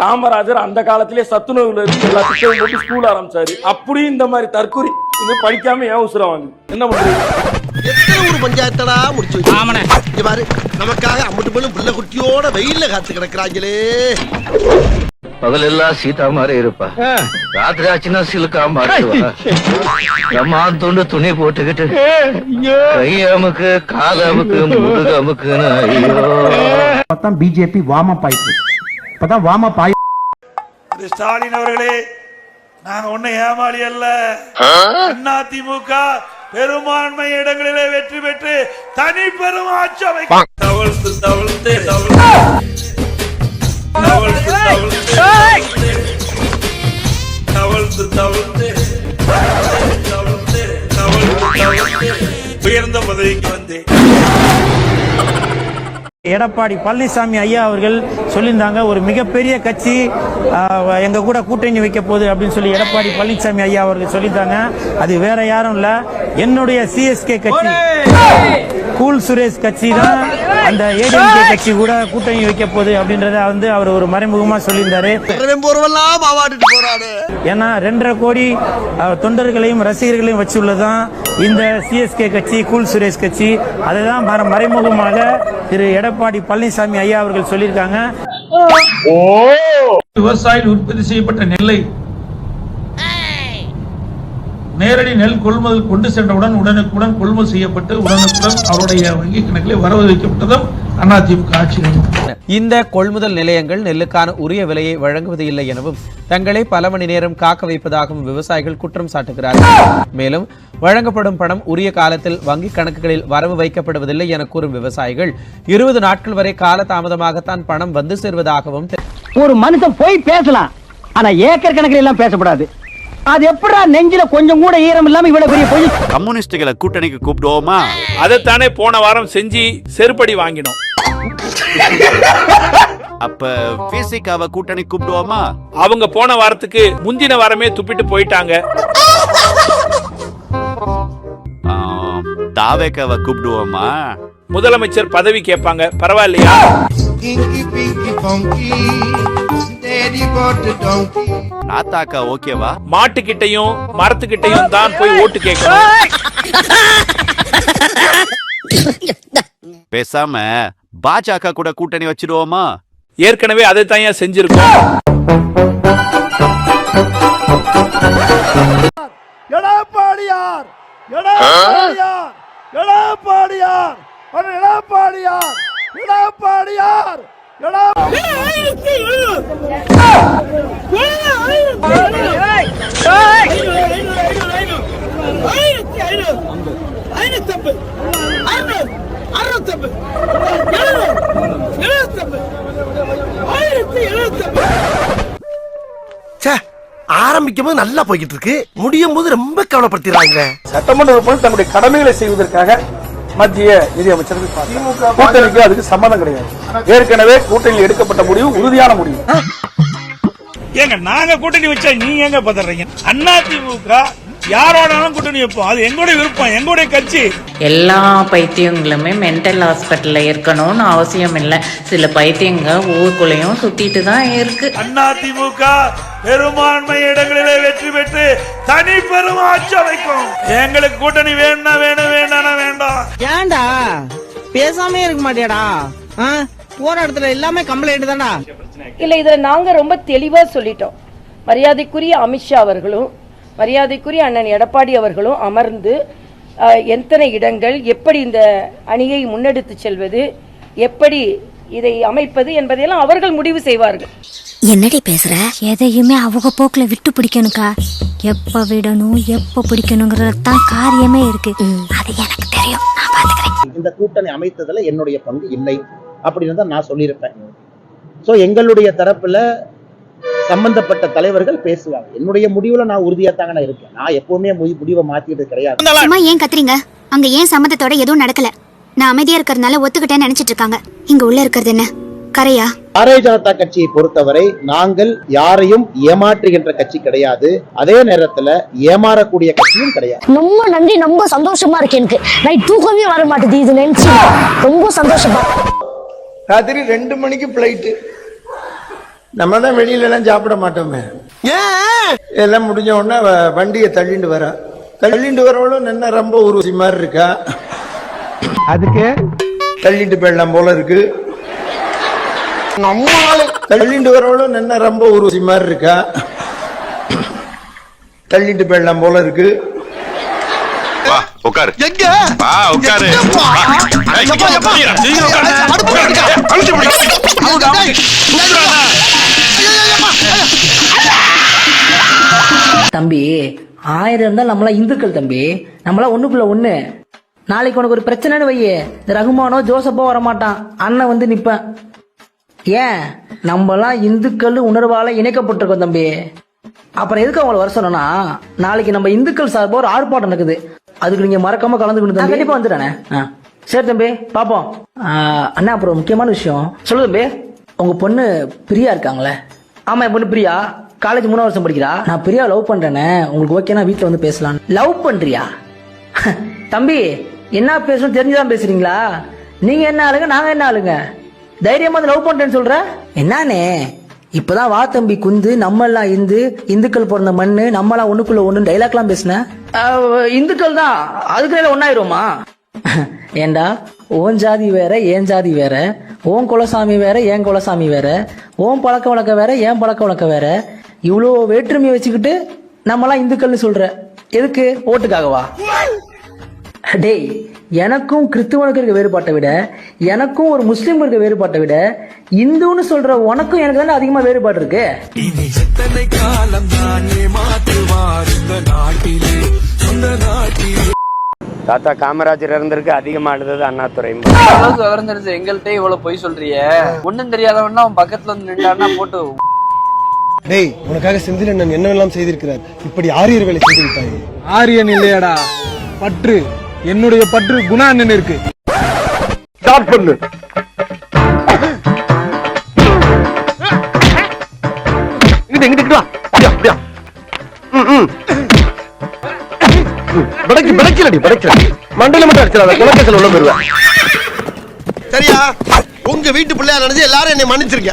காமராஜர் அந்த காலத்திலே சத்துணவுல இருந்து எல்லா திட்டமும் போட்டு ஸ்கூல் ஆரம்பிச்சாரு. அப்படியும் இந்த மாதிரி தற்கொலை இது படிக்காம ஏன் உசுரம் வாங்க என்ன பண்றீங்க எத்தனை ஒரு பஞ்சாயத்தடா முடிச்சு இங்க பாரு நமக்காக அம்மட்டு போலும் புள்ள குட்டியோட வெயில்ல காத்து கிடக்குறாங்களே. பகலெல்லாம் சீதா மாதிரி இருப்பா. ராத்திரி ஆச்சுன்னா சிலுக்கா மாட்டுவா அம்மா துண்டு துணி போட்டுக்கிட்டு கையமுக்கு காதமுக்கு முதுகமுக்குன்னு ஐயோ. பிஜேபி வார்ம் அப் ஆயிட்டு. இப்பதான் வார்ம் அப் ஆயி திரு ஸ்டாலின் அவர்களே நாங்க ஒண்ணு ஏமாளி அல்ல. அதிமுக பெரும்பான்மை இடங்களிலே வெற்றி பெற்று தனி பெரும் ஆட்சி அமைக்க தவழ்த்து தவழ்த்து தவழ்த்து. தவழ்த்து தவழ்த்து எடப்பாடி பழனிசாமி ஐயா அவர்கள் சொல்லியிருந்தாங்க ஒரு மிகப்பெரிய கட்சி எங்க கூட கூட்டணி வைக்க போகுது அப்படின்னு சொல்லி எடப்பாடி பழனிசாமி ஐயா அவர்கள் சொல்லியிருந்தாங்க. அது வேற யாரும் இல்ல. என்னுடைய சிஎஸ்கே கட்சி. கூல் சுரேஷ் கட்சி தான் அந்த ஏடிஎம்கே கட்சி கூட கூட்டணி வைக்க போகுது அப்படின்றத வந்து அவர் ஒரு மறைமுகமா சொல்லியிருந்தாரு. ஏன்னா ரெண்டரை கோடி தொண்டர்களையும் ரசிகர்களையும் வச்சுள்ளதான் இந்த சிஎஸ்கே கட்சி கூல் சுரேஷ் கட்சி. அதை தான் மற- மறைமுகமாக திரு எடப்பாடி பழனிசாமி ஐயா அவர்கள் சொல்லியிருக்காங்க. விவசாயிகள் உற்பத்தி செய்யப்பட்ட நெல்லை நேரடி நெல் கொள்முதல் கொண்டு சென்றவுடன் உடனுக்குடன் கொள்முதல் செய்யப்பட்டு உடனுக்குடன் அவருடைய வங்கி கணக்கிலே வரவு வைக்கப்பட்டதும் அதிமுக ஆட்சியில். இந்த கொள்முதல் நிலையங்கள் நெல்லுக்கான உரிய விலையை வழங்குவது இல்லை எனவும் தங்களை பல மணி நேரம் காக்க வைப்பதாகவும் விவசாயிகள் குற்றம் சாட்டுகிறார்கள். மேலும் வழங்கப்படும் பணம் உரிய காலத்தில் வங்கி கணக்குகளில் வரவு வைக்கப்படுவதில்லை என கூறும் விவசாயிகள் இருபது நாட்கள் வரை கால தாமதமாகத்தான் பணம் வந்து சேர்வதாகவும் ஒரு மனுஷன் போய் பேசலாம் ஆனா ஏக்கர் கணக்கில் எல்லாம் பேசக்கூடாது அது எப்படா நெஞ்சில கொஞ்சம் கூட ஈரம் இல்லாம இவ்வளவு பெரிய பொய் கம்யூனிஸ்டுகளை கூட்டணிக்கு கூப்பிடுவோமா? அதைத்தானே போன வாரம் செஞ்சு செருப்படி வாங்கினோம். அப்ப பிசிகாவை கூட்டணி கூப்பிடுவோமா? அவங்க போன வாரத்துக்கு முந்தின வாரமே துப்பிட்டு போயிட்டாங்க. தாவேக்காவை கூப்பிடுவோமா? முதலமைச்சர் பதவி கேட்பாங்க பரவாயில்லையா? நாத்தாக்கா ஓகேவா? மாட்டுக்கிட்டையும் மரத்துக்கிட்டையும் தான் போய் ஓட்டு கேட்கணும். பேசாம பாஜக கூட கூட்டணி வச்சிடுவோமா ஏற்கனவே அதை தான் செஞ்சிருக்கோம். எடப்பாடியார் எடப்பாடியார் எடப்பாடியார் எடப்பாடியார் எடப்பாடியார். ஆரம்பிக்கும் போது நல்லா போய்கிட்டு இருக்கு. முடியும் போது ரொம்ப கவலைப்படுத்திடுறாங்க. சட்டமன்ற உறுப்பினர் தன்னுடைய கடமைகளை செய்வதற்காக மத்திய நிதியமைச்சருக்கு கூட்டணிக்கு அதுக்கு சம்மந்தம் கிடையாது. ஏற்கனவே கூட்டணியில் எடுக்கப்பட்ட முடிவு உறுதியான முடிவு. ஏங்க நாங்க கூட்டணி வச்சா நீங்க எங்க பதறீங்க? அண்ணா திமுக யாரோடாலும் கூட்டணி வைப்போம். அது எங்களுடைய விருப்பம் எங்களுடைய கட்சி. எல்லா பைத்தியங்களுமே மென்டல் ஹாஸ்பிட்டல்ல இருக்கணும்னு அவசியம் இல்லை. சில பைத்தியங்க ஊருக்குள்ளேயும் சுத்திட்டு தான் இருக்கு. அண்ணா திமுக பெரும்பான்மை இடங்களிலே வெற்றி பெற்று தனி பெரும் ஆட்சி அமைக்கும். எங்களுக்கு கூட்டணி வேணும்னா வேணும் வேண்டாம். ஏன்டா பேசாம இருக்க மாட்டியாடா? போற இடத்துல எல்லாமே கம்ப்ளைண்ட் தான்டா. இல்ல இதுல நாங்க ரொம்ப தெளிவா சொல்லிட்டோம். மரியாதைக்குரிய அமித்ஷா அவர்களும் மரியாதைக்குரிய அண்ணன் எடப்பாடி அவர்களும் அமர்ந்து எத்தனை இடங்கள் எப்படி இந்த அணியை முன்னெடுத்து செல்வது எப்படி இதை அமைப்பது என்பதையெல்லாம் அவர்கள் முடிவு செய்வார்கள். என்னடி பேசுற? எதையுமே அவங்க போக்குல விட்டு பிடிக்கணுக்கா எப்ப விடணும் எப்ப பிடிக்கணுங்கிறது தான் காரியமே இருக்கு. அது எனக்கு தெரியும். இந்த கூட்டணி அமைத்ததுல என்னுடைய பங்கு இல்லை அப்படின்னு தான் நான் சொல்லியிருப்பேன். சோ எங்களுடைய தரப்புல சம்பந்தப்பட்ட தலைவர்கள் பேசுவாங்க. என்னுடைய முடிவுல நான் உறுதியா தாங்க நான் இருக்கேன். நான் எப்பவுமே முடி- முடிவை மாத்திட்டு கிடையாது. சும்மா ஏன் கத்துறீங்க? அங்க ஏன் சம்மந்தத்தோட எதுவும் நடக்கல? நான் அமைதியா இருக்கிறதுனால ஒத்துக்கிட்டேன்னு நினைச்சிட்டு இருக்காங்க. இங்க உள்ள இருக்கிறது என்ன? கரையா? பாரதிய ஜனதா கட்சியை பொறுத்தவரை நாங்கள் யாரையும் ஏமாற்றுகின்ற கட்சி கிடையாது. அதே நேரத்துல ஏமாறக்கூடிய கட்சியும் கிடையாது. ரொம்ப நன்றி ரொம்ப சந்தோஷமா இருக்கு எனக்கு. நைட் தூக்கமே வர மாட்டேது இது நினைச்சு. ரொம்ப சந்தோஷமா ராத்திரி ரெண்டு மணிக்கு பிளைட்டு நம்ம தான் வெளியில எல்லாம் சாப்பிட மாட்டோமே. எல்லாம் முடிஞ்ச உடனே வ- வண்டியை தள்ளிட்டு வர. தள்ளிட்டு வரவளும் என்ன ரொம்ப ஊர்வசி மாதிரி இருக்கா. அதுக்கு? தள்ளிட்டு போயிடலாம் போல இருக்கு. நம்மளால தள்ளிட்டு வரவளும் என்ன ரொம்ப ஊர்வசி மாதிரி இருக்கா? தள்ளிட்டு போயிடலாம் போல இருக்கு. வா உட்காரு எங்க? வா உட்காரு தம்பி ஆயிரம் இருந்தால் நம்மளா இந்துக்கள் தம்பி. நம்மளா ஒண்ணுக்குள்ள ஒண்ணு. நாளைக்கு உனக்கு ஒரு பிரச்சனைன்னு வையே. இந்த ரகுமானோ ஜோசப்போ வரமாட்டான். அண்ணன் வந்து நிப்பேன். ஏன்? நம்மலாம் இந்துக்கள் உணர்வால இணைக்கப்பட்டிருக்கோம் தம்பி. அப்புறம் எதுக்கு அவங்கள வர சொன்னா நாளைக்கு நம்ம இந்துக்கள் சார்பா ஒரு ஆர்ப்பாட்டம் நடக்குது. அதுக்கு நீங்க மறக்காம கலந்துக்கணும் கண்டிப்பா வந்துடுறேன். ஆ. சரி தம்பி பாப்போம். அண்ணா அப்புறம் முக்கியமான விஷயம். சொல்லு தம்பி. உங்க பொண்ணு பிரியா இருக்காங்களே? ஆமா என் பொண்ணு பிரியா. காலேஜ் மூணாவது வருஷம் படிக்கிறா. நான் பிரியா லவ் பண்றேனே. உங்களுக்கு ஓகேனா வீட்ல வந்து பேசலாம். லவ் பண்றியா? தம்பி என்ன பேசணும் தெரிஞ்சுதான் பேசுறீங்களா? நீங்க என்ன ஆளுங்க நாங்க என்ன ஆளுங்க? தைரியமா வந்து லவ் பண்றேன்னு சொல்ற? என்னானே? இப்பதான் வா தம்பி குந்து நம்ம எல்லாம் இந்து இந்துக்கள் பிறந்த மண்ணு நம்மளாம் ஒண்ணுக்குள்ள ஒண்ணு டைலாக்லாம் பேசின? இந்துக்கள் தான். அதுக்கு ஒன்னாயிருவோமா ஏண்டா ஓன் ஜாதி வேற ஏன் ஜாதி வேற ஓன் குலசாமி வேற ஏன் குலசாமி வேற ஓன் பழக்க வழக்கம் வேற ஏன் பழக்க வழக்கம் வேற. இவ்வளோ வேற்றுமையை வச்சுக்கிட்டு நம்மலாம் இந்துக்கள்னு சொல்ற. எதுக்கு? ஓட்டுக்காகவா? டேய் எனக்கும் கிறிஸ்துவனுக்கு இருக்க வேறுபாட்டை விட எனக்கும் ஒரு முஸ்லீம் இருக்க வேறுபாட்டை விட இந்துன்னு சொல்ற உனக்கும் எனக்கு தானே அதிகமா வேறுபாடு இருக்கு? தாத்தா காமராஜர் இருந்திருக்கு அதிகமா அழுதது அண்ணாதுரை தெரிஞ்ச எங்கள்கிட்ட இவ்வளவு பொய் சொல்றிய? ஒண்ணும் தெரியாதவன்னா அவன் பக்கத்துல வந்து நின்றான்னா போட்டு டேய் உனக்காக செந்திலண்ணன் என்னவெல்லாம் செய்திருக்கிறார்? இப்படி ஆரியர் வேலை செய்து விட்டாய் ஆரியன் இல்லையாடா. பற்று. என்னுடைய பற்று குணா அண்ணன் இருக்கு. ஸ்டார்ட் பண்ணு. படைக்கு படைக்கலடி படைக்கல மண்டல மட்டும் அடிச்சிடாத குலக்கத்தில் உள்ள போயிருவேன். சரியா? உங்க வீட்டு பிள்ளையா நினைச்சு எல்லாரும் என்னை மன்னிச்சிருக்க